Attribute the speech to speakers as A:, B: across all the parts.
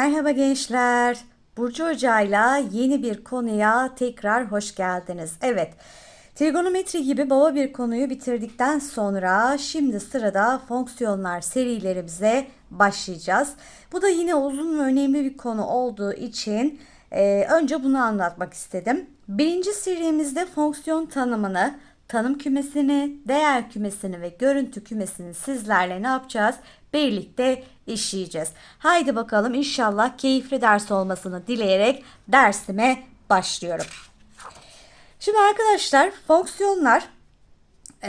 A: Merhaba gençler. Burcu Hoca'yla yeni bir konuya tekrar hoş geldiniz. Evet, trigonometri gibi baba bir konuyu bitirdikten sonra şimdi sırada fonksiyonlar serilerimize başlayacağız. Bu da yine uzun ve önemli bir konu olduğu için e, önce bunu anlatmak istedim. Birinci serimizde fonksiyon tanımını, tanım kümesini, değer kümesini ve görüntü kümesini sizlerle ne yapacağız? Birlikte işleyeceğiz. Haydi bakalım inşallah keyifli ders olmasını dileyerek dersime başlıyorum. Şimdi arkadaşlar fonksiyonlar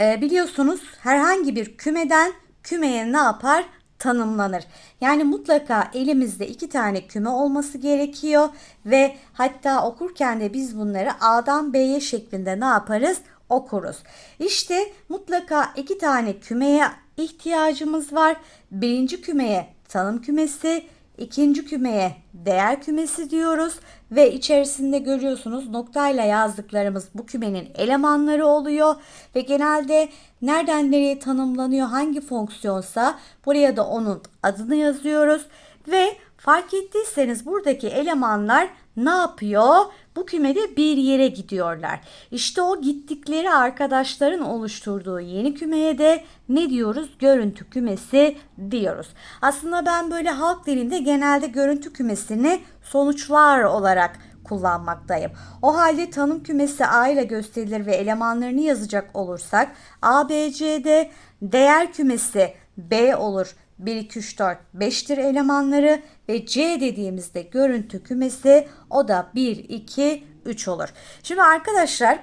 A: e, biliyorsunuz herhangi bir kümeden kümeye ne yapar? tanımlanır. Yani mutlaka elimizde iki tane küme olması gerekiyor ve hatta okurken de biz bunları A'dan B'ye şeklinde ne yaparız? Okuruz. İşte mutlaka iki tane kümeye ihtiyacımız var. Birinci kümeye tanım kümesi, ikinci kümeye değer kümesi diyoruz ve içerisinde görüyorsunuz noktayla yazdıklarımız bu kümenin elemanları oluyor ve genelde nereden nereye tanımlanıyor hangi fonksiyonsa buraya da onun adını yazıyoruz ve fark ettiyseniz buradaki elemanlar ne yapıyor? Bu kümede bir yere gidiyorlar. İşte o gittikleri arkadaşların oluşturduğu yeni kümeye de ne diyoruz? Görüntü kümesi diyoruz. Aslında ben böyle halk dilinde genelde görüntü kümesini sonuçlar olarak kullanmaktayım. O halde tanım kümesi A ile gösterilir ve elemanlarını yazacak olursak A, B, C'de değer kümesi B olur. 1, 2, 3, 4, 5'tir elemanları ve C dediğimizde görüntü kümesi o da 1, 2, 3 olur. Şimdi arkadaşlar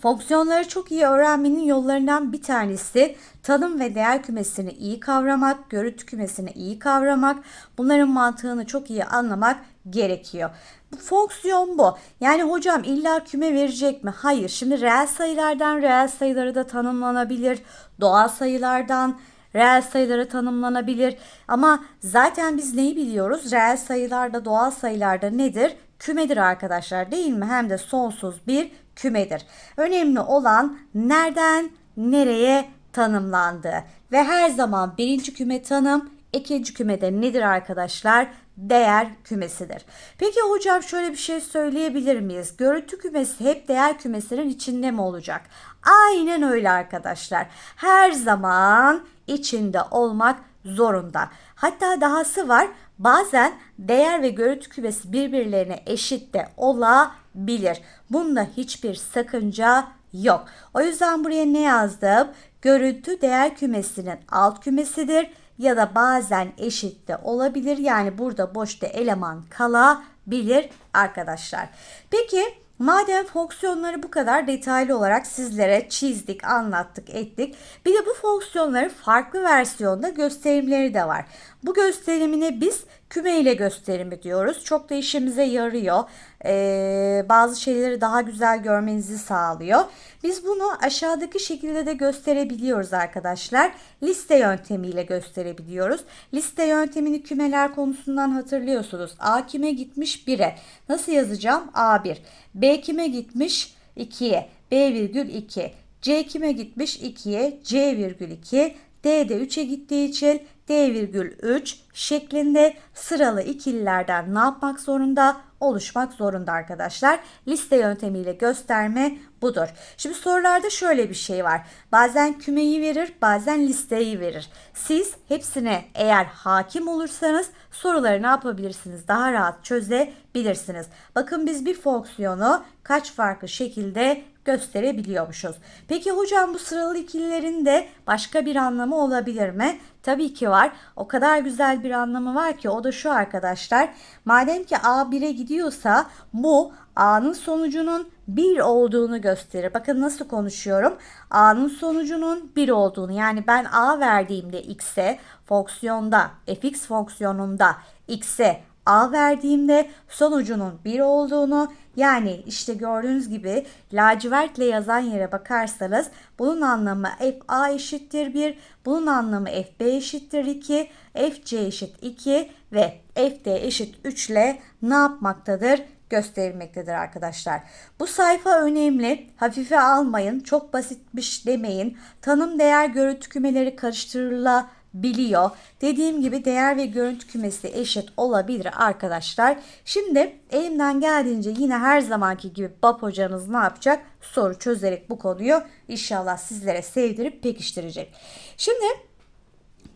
A: Fonksiyonları çok iyi öğrenmenin yollarından bir tanesi tanım ve değer kümesini iyi kavramak, görüntü kümesini iyi kavramak, bunların mantığını çok iyi anlamak gerekiyor. Fonksiyon bu. Yani hocam illa küme verecek mi? Hayır. Şimdi reel sayılardan reel sayıları da tanımlanabilir. Doğal sayılardan reel sayıları tanımlanabilir. Ama zaten biz neyi biliyoruz? Reel sayılarda, doğal sayılarda nedir? Kümedir arkadaşlar değil mi? Hem de sonsuz bir kümedir. Önemli olan nereden nereye tanımlandığı ve her zaman birinci küme tanım, ikinci kümede nedir arkadaşlar? Değer kümesidir. Peki hocam şöyle bir şey söyleyebilir miyiz? Görüntü kümesi hep değer kümesinin içinde mi olacak? Aynen öyle arkadaşlar. Her zaman içinde olmak zorunda. Hatta dahası var. Bazen değer ve görüntü kümesi birbirlerine eşit de olabilir. Bunda hiçbir sakınca yok. O yüzden buraya ne yazdım? Görüntü değer kümesinin alt kümesidir ya da bazen eşit de olabilir. Yani burada boşta eleman kalabilir arkadaşlar. Peki Madem fonksiyonları bu kadar detaylı olarak sizlere çizdik, anlattık, ettik. Bir de bu fonksiyonların farklı versiyonda gösterimleri de var. Bu gösterimine biz küme ile gösterimi diyoruz. Çok da işimize yarıyor. Ee, bazı şeyleri daha güzel görmenizi sağlıyor. Biz bunu aşağıdaki şekilde de gösterebiliyoruz arkadaşlar. Liste yöntemiyle gösterebiliyoruz. Liste yöntemini kümeler konusundan hatırlıyorsunuz. A kime gitmiş 1'e. Nasıl yazacağım? A1. B kime gitmiş 2'ye. B virgül 2. C kime gitmiş 2'ye. C virgül 2. D de 3'e gittiği için D virgül 3 şeklinde sıralı ikililerden ne yapmak zorunda? Oluşmak zorunda arkadaşlar. Liste yöntemiyle gösterme budur. Şimdi sorularda şöyle bir şey var. Bazen kümeyi verir, bazen listeyi verir. Siz hepsine eğer hakim olursanız soruları ne yapabilirsiniz? Daha rahat çözebilirsiniz. Bakın biz bir fonksiyonu kaç farklı şekilde gösterebiliyormuşuz. Peki hocam bu sıralı ikililerin de başka bir anlamı olabilir mi? Tabii ki var. O kadar güzel bir anlamı var ki o da şu arkadaşlar. Madem ki A 1'e gidiyorsa bu A'nın sonucunun 1 olduğunu gösterir. Bakın nasıl konuşuyorum. A'nın sonucunun 1 olduğunu yani ben A verdiğimde x'e fonksiyonda fx fonksiyonunda x'e A verdiğimde sonucunun 1 olduğunu yani işte gördüğünüz gibi lacivertle yazan yere bakarsanız bunun anlamı f a eşittir 1, bunun anlamı f b eşittir 2, f c eşit 2 ve f d eşit 3 ile ne yapmaktadır? gösterilmektedir arkadaşlar. Bu sayfa önemli. Hafife almayın. Çok basitmiş demeyin. Tanım değer görüntü kümeleri karıştırılabilir biliyor. Dediğim gibi değer ve görüntü kümesi eşit olabilir arkadaşlar. Şimdi elimden geldiğince yine her zamanki gibi BAP hocanız ne yapacak? Soru çözerek bu konuyu inşallah sizlere sevdirip pekiştirecek. Şimdi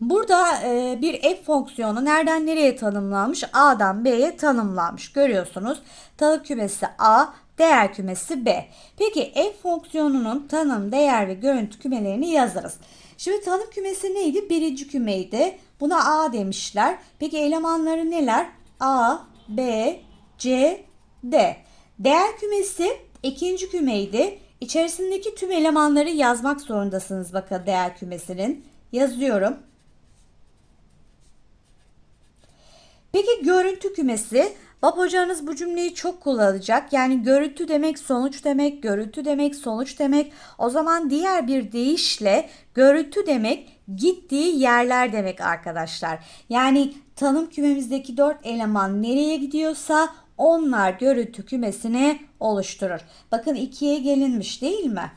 A: Burada e, bir f fonksiyonu nereden nereye tanımlanmış? A'dan B'ye tanımlanmış. Görüyorsunuz. Tanım kümesi A, değer kümesi B. Peki f fonksiyonunun tanım, değer ve görüntü kümelerini yazarız. Şimdi tanım kümesi neydi? Birinci kümeydi. Buna A demişler. Peki elemanları neler? A, B, C, D. Değer kümesi ikinci kümeydi. İçerisindeki tüm elemanları yazmak zorundasınız bakın değer kümesinin. Yazıyorum. Peki görüntü kümesi? Bab hocanız bu cümleyi çok kullanacak. Yani görüntü demek sonuç demek, görüntü demek sonuç demek. O zaman diğer bir deyişle görüntü demek gittiği yerler demek arkadaşlar. Yani tanım kümemizdeki dört eleman nereye gidiyorsa onlar görüntü kümesini oluşturur. Bakın ikiye gelinmiş değil mi?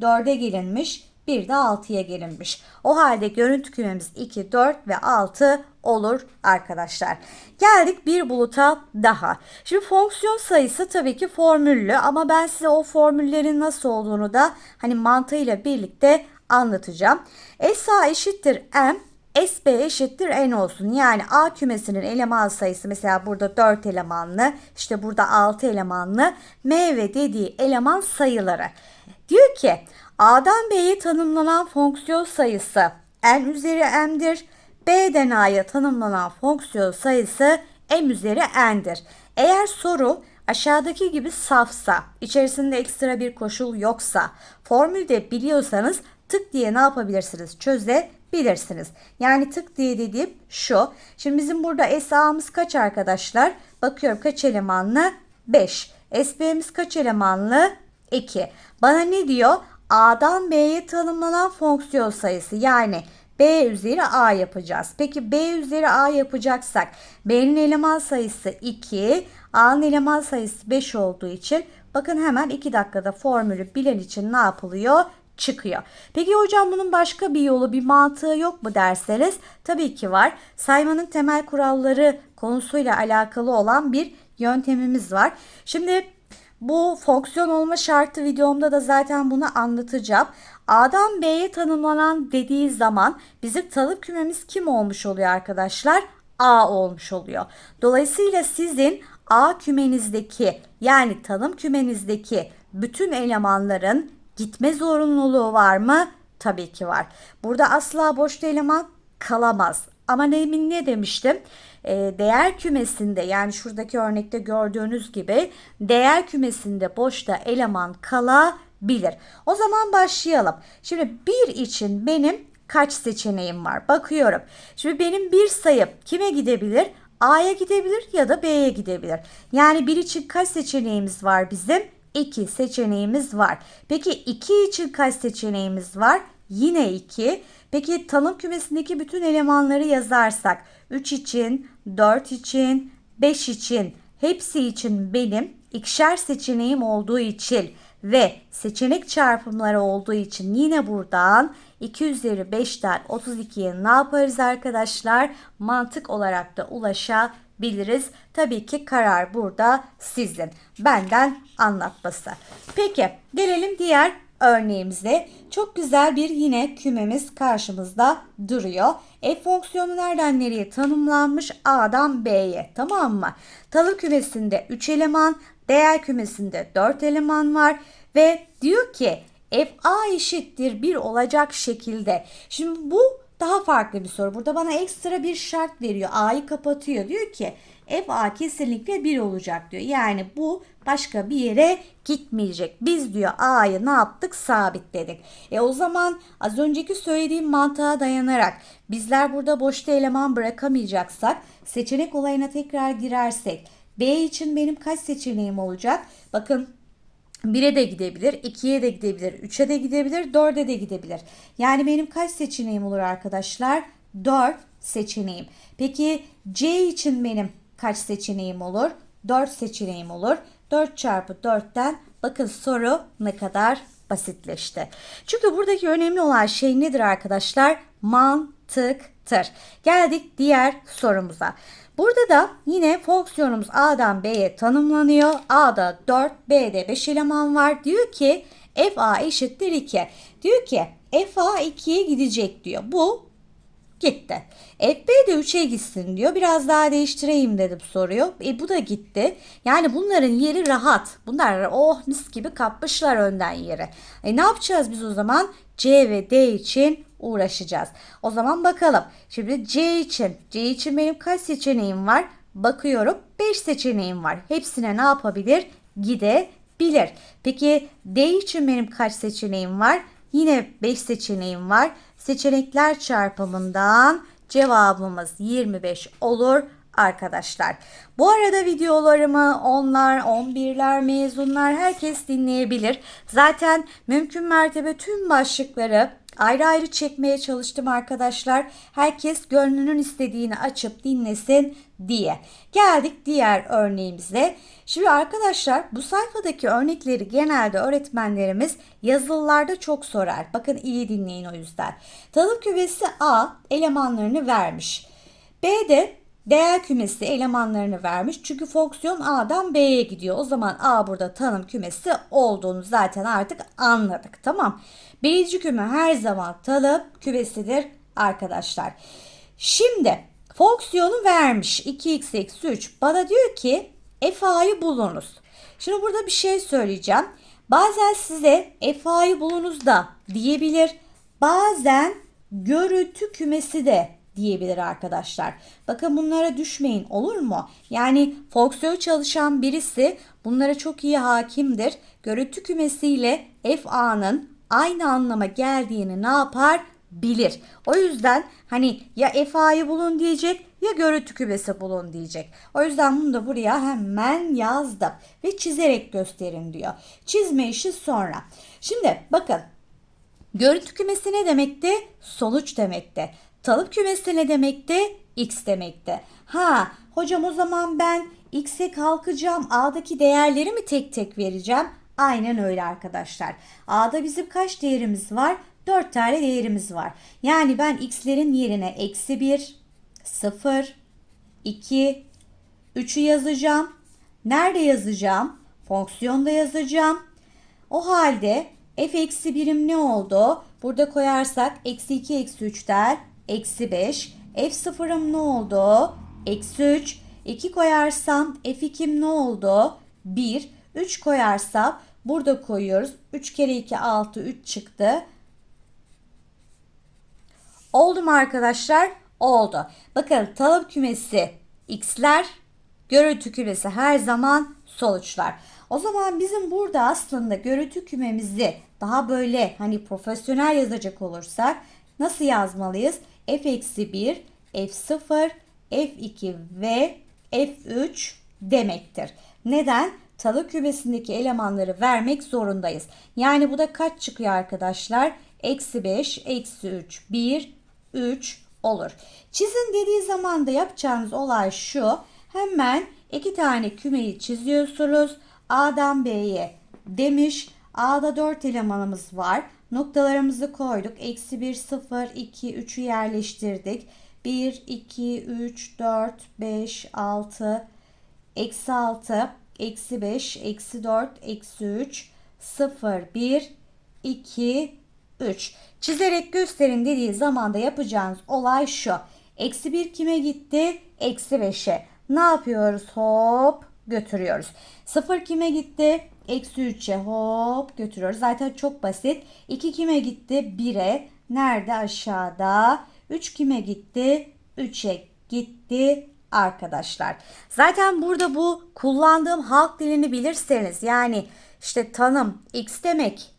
A: Dörde gelinmiş. Bir de 6'ya gelinmiş. O halde görüntü kümemiz 2, 4 ve 6 olur arkadaşlar. Geldik bir buluta daha. Şimdi fonksiyon sayısı tabii ki formüllü ama ben size o formüllerin nasıl olduğunu da hani mantığıyla birlikte anlatacağım. SA eşittir M SB eşittir n olsun. Yani A kümesinin eleman sayısı mesela burada 4 elemanlı, işte burada 6 elemanlı. M ve dediği eleman sayıları. Diyor ki A'dan B'ye tanımlanan fonksiyon sayısı n üzeri m'dir. B'den A'ya tanımlanan fonksiyon sayısı m üzeri n'dir. Eğer soru aşağıdaki gibi safsa, içerisinde ekstra bir koşul yoksa, formülde biliyorsanız tık diye ne yapabilirsiniz? Çözebilirsiniz. Yani tık diye dediğim şu. Şimdi bizim burada SA'mız kaç arkadaşlar? Bakıyorum kaç elemanlı? 5. SB'miz kaç elemanlı? 2. Bana ne diyor? A'dan B'ye tanımlanan fonksiyon sayısı yani B üzeri A yapacağız. Peki B üzeri A yapacaksak B'nin eleman sayısı 2, A'nın eleman sayısı 5 olduğu için bakın hemen 2 dakikada formülü bilen için ne yapılıyor? çıkıyor. Peki hocam bunun başka bir yolu, bir mantığı yok mu derseniz tabii ki var. Saymanın temel kuralları konusuyla alakalı olan bir yöntemimiz var. Şimdi bu fonksiyon olma şartı videomda da zaten bunu anlatacağım. A'dan B'ye tanımlanan dediği zaman bizim tanım kümemiz kim olmuş oluyor arkadaşlar? A olmuş oluyor. Dolayısıyla sizin A kümenizdeki yani tanım kümenizdeki bütün elemanların gitme zorunluluğu var mı? Tabii ki var. Burada asla boş eleman kalamaz. Ama demin ne demiştim? E, değer kümesinde yani şuradaki örnekte gördüğünüz gibi değer kümesinde boşta eleman kalabilir. O zaman başlayalım. Şimdi bir için benim kaç seçeneğim var? Bakıyorum. Şimdi benim bir sayım kime gidebilir? A'ya gidebilir ya da B'ye gidebilir. Yani bir için kaç seçeneğimiz var bizim? 2 seçeneğimiz var. Peki 2 için kaç seçeneğimiz var? Yine 2. Peki tanım kümesindeki bütün elemanları yazarsak 3 için, 4 için, 5 için hepsi için benim ikişer seçeneğim olduğu için ve seçenek çarpımları olduğu için yine buradan 2 üzeri 5'ten 32'ye ne yaparız arkadaşlar? Mantık olarak da ulaşabiliriz. Tabii ki karar burada sizin. Benden anlatması. Peki gelelim diğer örneğimize çok güzel bir yine kümemiz karşımızda duruyor. F fonksiyonu nereden nereye tanımlanmış? A'dan B'ye tamam mı? Tanım kümesinde 3 eleman, değer kümesinde 4 eleman var ve diyor ki f a eşittir 1 olacak şekilde. Şimdi bu daha farklı bir soru. Burada bana ekstra bir şart veriyor. A'yı kapatıyor. Diyor ki f a kesinlikle 1 olacak diyor. Yani bu başka bir yere gitmeyecek. Biz diyor A'yı ne yaptık? Sabitledik. E o zaman az önceki söylediğim mantığa dayanarak bizler burada boşta eleman bırakamayacaksak seçenek olayına tekrar girersek B için benim kaç seçeneğim olacak? Bakın 1'e de gidebilir, 2'ye de gidebilir, 3'e de gidebilir, 4'e de gidebilir. Yani benim kaç seçeneğim olur arkadaşlar? 4 seçeneğim. Peki C için benim kaç seçeneğim olur? 4 seçeneğim olur. 4 çarpı 4'ten bakın soru ne kadar basitleşti. Çünkü buradaki önemli olan şey nedir arkadaşlar? Mantıktır. Geldik diğer sorumuza. Burada da yine fonksiyonumuz A'dan B'ye tanımlanıyor. A'da 4, B'de 5 eleman var. Diyor ki FA eşittir 2. Diyor ki FA 2'ye gidecek diyor. Bu gitti. FB de 3'e gitsin diyor. Biraz daha değiştireyim dedim soruyor. E bu da gitti. Yani bunların yeri rahat. Bunlar oh mis gibi kapmışlar önden yeri. E ne yapacağız biz o zaman? C ve D için uğraşacağız. O zaman bakalım. Şimdi C için. C için benim kaç seçeneğim var? Bakıyorum 5 seçeneğim var. Hepsine ne yapabilir? Gidebilir. Peki D için benim kaç seçeneğim var? Yine 5 seçeneğim var. Seçenekler çarpımından cevabımız 25 olur arkadaşlar. Bu arada videolarımı onlar, 11'ler, mezunlar herkes dinleyebilir. Zaten mümkün mertebe tüm başlıkları ayrı ayrı çekmeye çalıştım arkadaşlar. Herkes gönlünün istediğini açıp dinlesin diye. Geldik diğer örneğimize. Şimdi arkadaşlar bu sayfadaki örnekleri genelde öğretmenlerimiz yazılılarda çok sorar. Bakın iyi dinleyin o yüzden. Tanım kümesi A elemanlarını vermiş. B'de değer kümesi elemanlarını vermiş. Çünkü fonksiyon A'dan B'ye gidiyor. O zaman A burada tanım kümesi olduğunu zaten artık anladık. Tamam. Birinci küme her zaman tanım kümesidir arkadaşlar. Şimdi fonksiyonu vermiş. 2x eksi 3. Bana diyor ki FA'yı bulunuz. Şimdi burada bir şey söyleyeceğim. Bazen size FA'yı bulunuz da diyebilir. Bazen görüntü kümesi de diyebilir arkadaşlar. Bakın bunlara düşmeyin olur mu? Yani fonksiyon çalışan birisi bunlara çok iyi hakimdir. Görüntü kümesiyle FA'nın aynı anlama geldiğini ne yapar? Bilir. O yüzden hani ya FA'yı bulun diyecek ya görüntü kümesi bulun diyecek. O yüzden bunu da buraya hemen yazdım ve çizerek gösterin diyor. Çizme işi sonra. Şimdi bakın görüntü kümesi ne demekti? Sonuç demekti. Tanım kümesi ne demekti? X demekti. Ha hocam o zaman ben X'e kalkacağım. A'daki değerleri mi tek tek vereceğim? Aynen öyle arkadaşlar. A'da bizim kaç değerimiz var? 4 tane değerimiz var. Yani ben x'lerin yerine eksi 1, 0, 2, 3'ü yazacağım. Nerede yazacağım? Fonksiyonda yazacağım. O halde f eksi birim ne oldu? Burada koyarsak eksi 2 eksi 3 der. Eksi 5. F sıfırım ne oldu? Eksi 3. 2 koyarsam F2'm ne oldu? 1. 3 koyarsam burada koyuyoruz. 3 kere 2 6 3 çıktı. Oldu mu arkadaşlar? Oldu. Bakın talep kümesi x'ler, görüntü kümesi her zaman sonuçlar. O zaman bizim burada aslında görüntü kümemizi daha böyle hani profesyonel yazacak olursak nasıl yazmalıyız? F-1, f0, f2 ve f3 demektir. Neden? Talı kümesindeki elemanları vermek zorundayız. Yani bu da kaç çıkıyor arkadaşlar? Eksi 5, eksi 3, 1, 3 olur. Çizin dediği zaman da yapacağınız olay şu. Hemen iki tane kümeyi çiziyorsunuz. A'dan B'ye demiş. A'da 4 elemanımız var. Noktalarımızı koyduk. Eksi 1, 0, 2, 3'ü yerleştirdik. 1, 2, 3, 4, 5, 6, eksi 6, eksi 5, eksi 4, eksi 3, 0, 1, 2, 3. Çizerek gösterin dediği zamanda yapacağınız olay şu. Eksi 1 kime gitti? Eksi 5'e. Ne yapıyoruz? Hop götürüyoruz. 0 kime gitti? Eksi 3'e hop götürüyoruz. Zaten çok basit. 2 kime gitti? 1'e. Nerede? Aşağıda. 3 kime gitti? 3'e gitti arkadaşlar. Zaten burada bu kullandığım halk dilini bilirseniz yani işte tanım x demek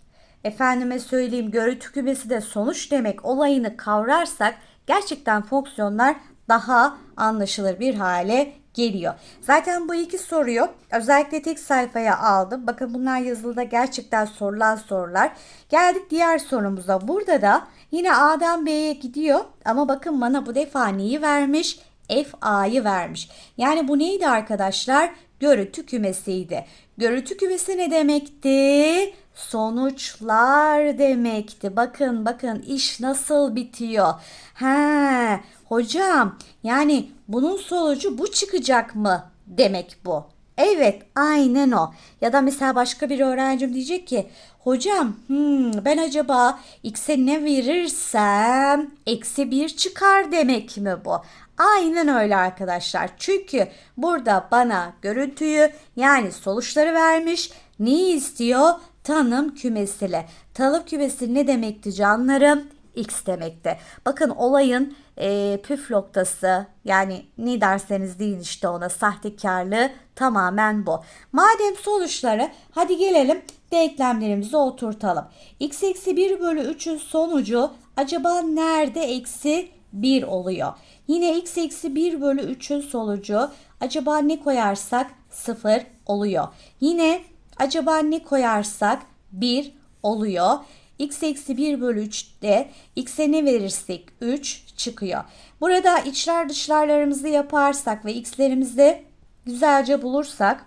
A: efendime söyleyeyim görüntü kümesi de sonuç demek olayını kavrarsak gerçekten fonksiyonlar daha anlaşılır bir hale geliyor. Zaten bu iki soruyu özellikle tek sayfaya aldım. Bakın bunlar yazılıda gerçekten sorulan sorular. Geldik diğer sorumuza. Burada da yine A'dan B'ye gidiyor ama bakın bana bu defa neyi vermiş? FA'yı vermiş. Yani bu neydi arkadaşlar? Görüntü kümesiydi. Görüntü kümesi ne demekti? sonuçlar demekti. Bakın bakın iş nasıl bitiyor. He hocam yani bunun sonucu bu çıkacak mı demek bu. Evet aynen o. Ya da mesela başka bir öğrencim diyecek ki hocam hmm, ben acaba x'e ne verirsem eksi bir çıkar demek mi bu? Aynen öyle arkadaşlar. Çünkü burada bana görüntüyü yani sonuçları vermiş. Neyi istiyor? Tanım kümesiyle. Tanım kümesi ne demekti canlarım? X demekti. Bakın olayın e, püf noktası yani ne derseniz deyin işte ona sahtekarlığı tamamen bu. Madem sonuçları hadi gelelim denklemlerimizi oturtalım. x eksi 1 bölü 3'ün sonucu acaba nerede eksi 1 oluyor? Yine x eksi 1 bölü 3'ün sonucu acaba ne koyarsak 0 oluyor. Yine acaba ne koyarsak 1 oluyor. X eksi 1 bölü 3'te x'e ne verirsek 3 çıkıyor. Burada içler dışlarlarımızı yaparsak ve x'lerimizi güzelce bulursak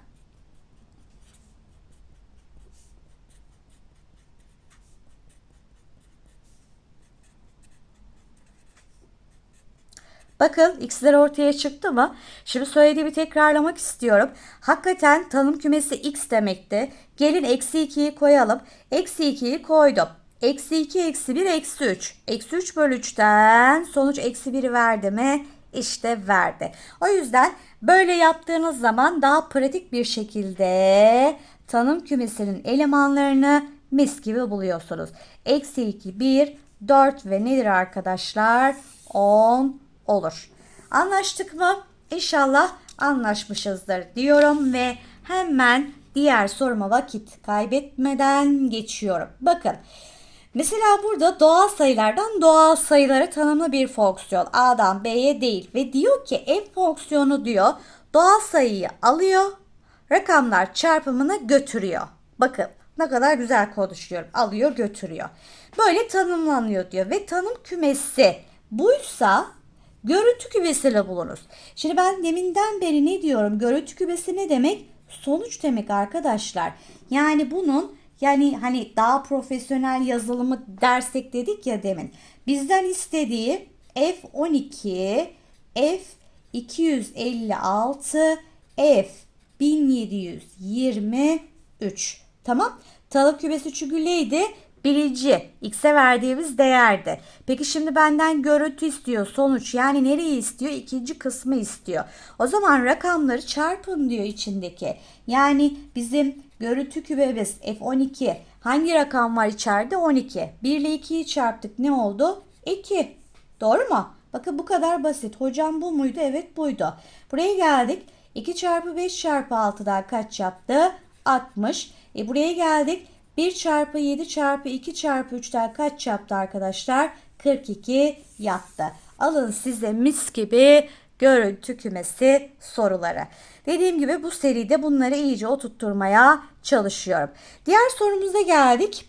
A: Bakın x'ler ortaya çıktı mı? Şimdi söylediğimi tekrarlamak istiyorum. Hakikaten tanım kümesi x demekti. Gelin eksi 2'yi koyalım. Eksi 2'yi koydum. Eksi 2 eksi 1 eksi 3. Eksi 3 bölü 3'ten sonuç eksi 1'i verdi mi? İşte verdi. O yüzden böyle yaptığınız zaman daha pratik bir şekilde tanım kümesinin elemanlarını mis gibi buluyorsunuz. Eksi 2, 1, 4 ve nedir arkadaşlar? 10 olur. Anlaştık mı? İnşallah anlaşmışızdır diyorum ve hemen diğer soruma vakit kaybetmeden geçiyorum. Bakın mesela burada doğal sayılardan doğal sayıları tanımlı bir fonksiyon A'dan B'ye değil ve diyor ki f fonksiyonu diyor doğal sayıyı alıyor rakamlar çarpımına götürüyor. Bakın ne kadar güzel konuşuyorum. Alıyor götürüyor. Böyle tanımlanıyor diyor ve tanım kümesi buysa görüntü kümesiyle bulunuz. Şimdi ben deminden beri ne diyorum? Görüntü kümesi ne demek? Sonuç demek arkadaşlar. Yani bunun yani hani daha profesyonel yazılımı dersek dedik ya demin. Bizden istediği F12, F256, F1723. Tamam. Talep kümesi çünkü neydi? Birinci x'e verdiğimiz değerdi. Peki şimdi benden görüntü istiyor sonuç yani nereyi istiyor? İkinci kısmı istiyor. O zaman rakamları çarpın diyor içindeki. Yani bizim görüntü kümemiz F12 hangi rakam var içeride? 12. 1 ile 2'yi çarptık ne oldu? 2. Doğru mu? Bakın bu kadar basit. Hocam bu muydu? Evet buydu. Buraya geldik. 2 çarpı 5 çarpı 6'dan kaç yaptı? 60. E buraya geldik. 1 çarpı 7 çarpı 2 çarpı 3'ten kaç yaptı arkadaşlar? 42 yaptı. Alın size mis gibi görüntü kümesi soruları. Dediğim gibi bu seride bunları iyice oturtturmaya çalışıyorum. Diğer sorumuza geldik.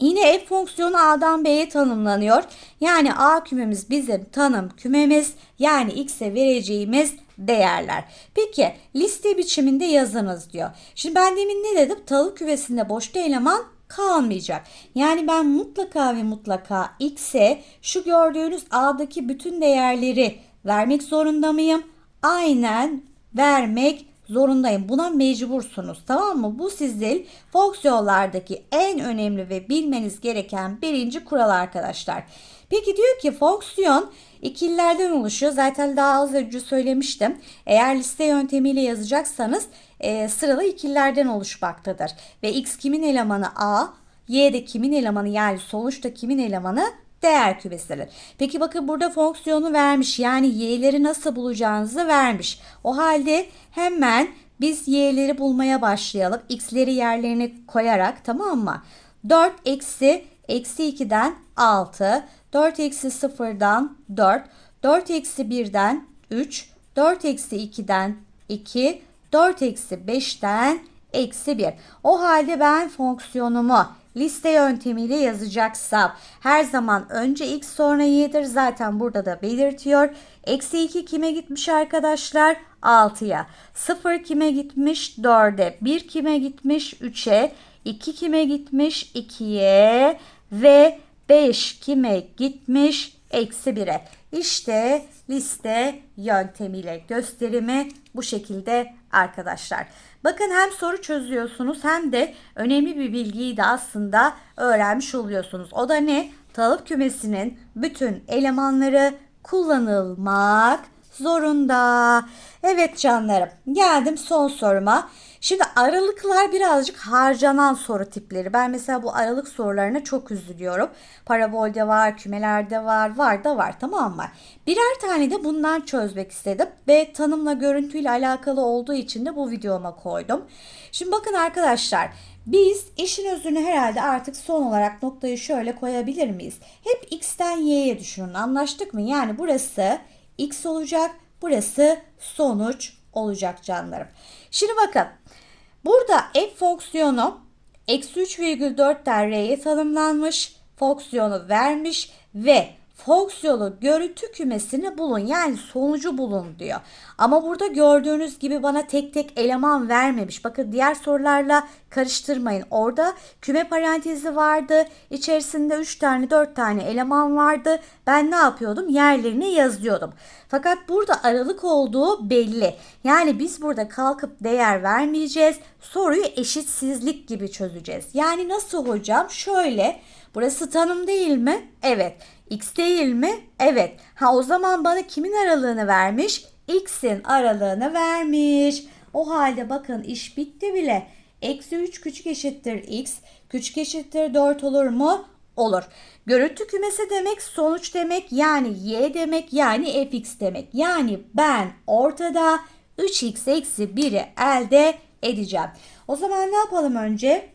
A: Yine f fonksiyonu A'dan B'ye tanımlanıyor. Yani A kümemiz bizim tanım kümemiz. Yani x'e vereceğimiz değerler. Peki liste biçiminde yazınız diyor. Şimdi ben demin ne dedim? Tavuk küvesinde boşta eleman kalmayacak. Yani ben mutlaka ve mutlaka x'e şu gördüğünüz A'daki bütün değerleri vermek zorunda mıyım? Aynen vermek zorundayım. Buna mecbursunuz tamam mı? Bu sizin fonksiyonlardaki en önemli ve bilmeniz gereken birinci kural arkadaşlar. Peki diyor ki fonksiyon ikililerden oluşuyor. Zaten daha az önce söylemiştim. Eğer liste yöntemiyle yazacaksanız e, sıralı ikililerden oluşmaktadır. Ve x kimin elemanı a, y de kimin elemanı yani sonuçta kimin elemanı değer kümesidir. Peki bakın burada fonksiyonu vermiş. Yani y'leri nasıl bulacağınızı vermiş. O halde hemen biz y'leri bulmaya başlayalım. x'leri yerlerine koyarak tamam mı? 4 eksi eksi 2'den 6. 4 eksi 0'dan 4. 4 eksi 1'den 3. 4 eksi 2'den 2. 4 eksi 5'ten eksi 1. O halde ben fonksiyonumu liste yöntemiyle yazacaksam her zaman önce x sonra y'dir. Zaten burada da belirtiyor. Eksi 2 kime gitmiş arkadaşlar? 6'ya. 0 kime gitmiş? 4'e. 1 kime gitmiş? 3'e. 2 kime gitmiş? 2'ye ve 5 kime gitmiş? Eksi 1'e. İşte liste yöntemiyle gösterimi bu şekilde arkadaşlar. Bakın hem soru çözüyorsunuz hem de önemli bir bilgiyi de aslında öğrenmiş oluyorsunuz. O da ne? Tavuk kümesinin bütün elemanları kullanılmak zorunda. Evet canlarım geldim son soruma. Şimdi aralıklar birazcık harcanan soru tipleri. Ben mesela bu aralık sorularına çok üzülüyorum. Parabolde var, kümelerde var, var da var tamam mı? Birer tane de bundan çözmek istedim. Ve tanımla görüntüyle alakalı olduğu için de bu videoma koydum. Şimdi bakın arkadaşlar biz işin özünü herhalde artık son olarak noktayı şöyle koyabilir miyiz? Hep x'ten y'ye düşünün anlaştık mı? Yani burası x olacak, burası sonuç olacak canlarım. Şimdi bakın burada f fonksiyonu eksi 3,4'ten r'ye tanımlanmış fonksiyonu vermiş ve fonksiyonu görüntü kümesini bulun yani sonucu bulun diyor. Ama burada gördüğünüz gibi bana tek tek eleman vermemiş. Bakın diğer sorularla karıştırmayın. Orada küme parantezi vardı. İçerisinde 3 tane 4 tane eleman vardı. Ben ne yapıyordum? Yerlerini yazıyordum. Fakat burada aralık olduğu belli. Yani biz burada kalkıp değer vermeyeceğiz. Soruyu eşitsizlik gibi çözeceğiz. Yani nasıl hocam? Şöyle Burası tanım değil mi? Evet. X değil mi? Evet. Ha o zaman bana kimin aralığını vermiş? X'in aralığını vermiş. O halde bakın iş bitti bile. Eksi 3 küçük eşittir X. Küçük eşittir 4 olur mu? Olur. Görüntü kümesi demek sonuç demek yani y demek yani fx demek. Yani ben ortada 3x eksi 1'i elde edeceğim. O zaman ne yapalım önce?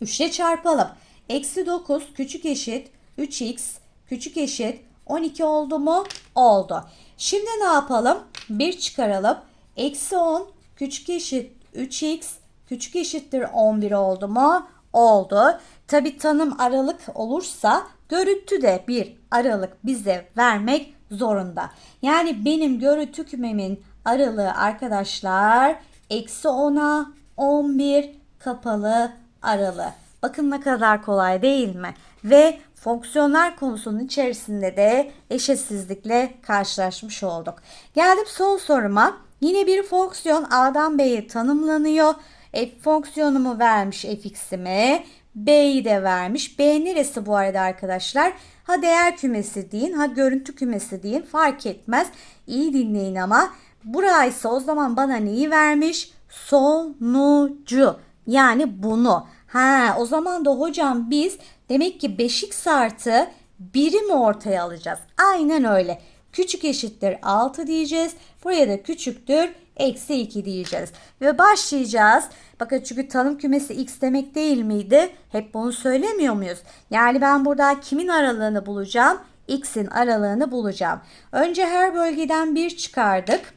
A: 3 ile çarpalım. Eksi 9 küçük eşit 3x küçük eşit 12 oldu mu? Oldu. Şimdi ne yapalım? 1 çıkaralım. Eksi 10 küçük eşit 3x küçük eşittir 11 oldu mu? Oldu. Tabi tanım aralık olursa görüntü de bir aralık bize vermek zorunda. Yani benim görüntü kümemin aralığı arkadaşlar eksi 10'a 11 kapalı aralığı. Bakın ne kadar kolay değil mi? Ve fonksiyonlar konusunun içerisinde de eşitsizlikle karşılaşmış olduk. Geldim son soruma. Yine bir fonksiyon A'dan B'ye tanımlanıyor. F fonksiyonumu vermiş fx'imi. B'yi de vermiş. B neresi bu arada arkadaşlar? Ha değer kümesi deyin, ha görüntü kümesi deyin fark etmez. İyi dinleyin ama. Buraysa o zaman bana neyi vermiş? Sonucu. Yani bunu. Ha o zaman da hocam biz demek ki 5x artı 1'i mi ortaya alacağız? Aynen öyle. Küçük eşittir 6 diyeceğiz. Buraya da küçüktür eksi 2 diyeceğiz. Ve başlayacağız. Bakın çünkü tanım kümesi x demek değil miydi? Hep bunu söylemiyor muyuz? Yani ben burada kimin aralığını bulacağım? x'in aralığını bulacağım. Önce her bölgeden 1 çıkardık.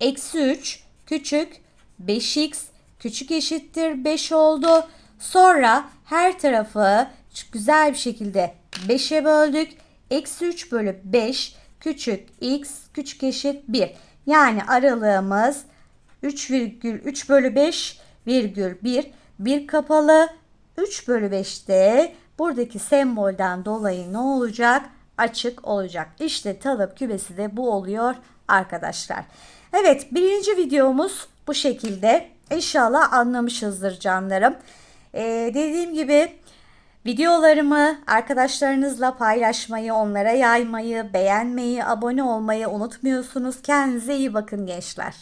A: Eksi 3 küçük 5x küçük eşittir 5 oldu. Sonra her tarafı güzel bir şekilde 5'e böldük. Eksi 3 bölü 5 küçük x küçük eşit 1. Yani aralığımız 3,3 bölü 5 virgül 1. 1 kapalı 3 bölü 5'te buradaki sembolden dolayı ne olacak? Açık olacak. İşte talep kümesi de bu oluyor arkadaşlar. Evet birinci videomuz bu şekilde. İnşallah anlamışızdır canlarım. Ee, dediğim gibi videolarımı arkadaşlarınızla paylaşmayı, onlara yaymayı, beğenmeyi, abone olmayı unutmuyorsunuz. Kendinize iyi bakın gençler.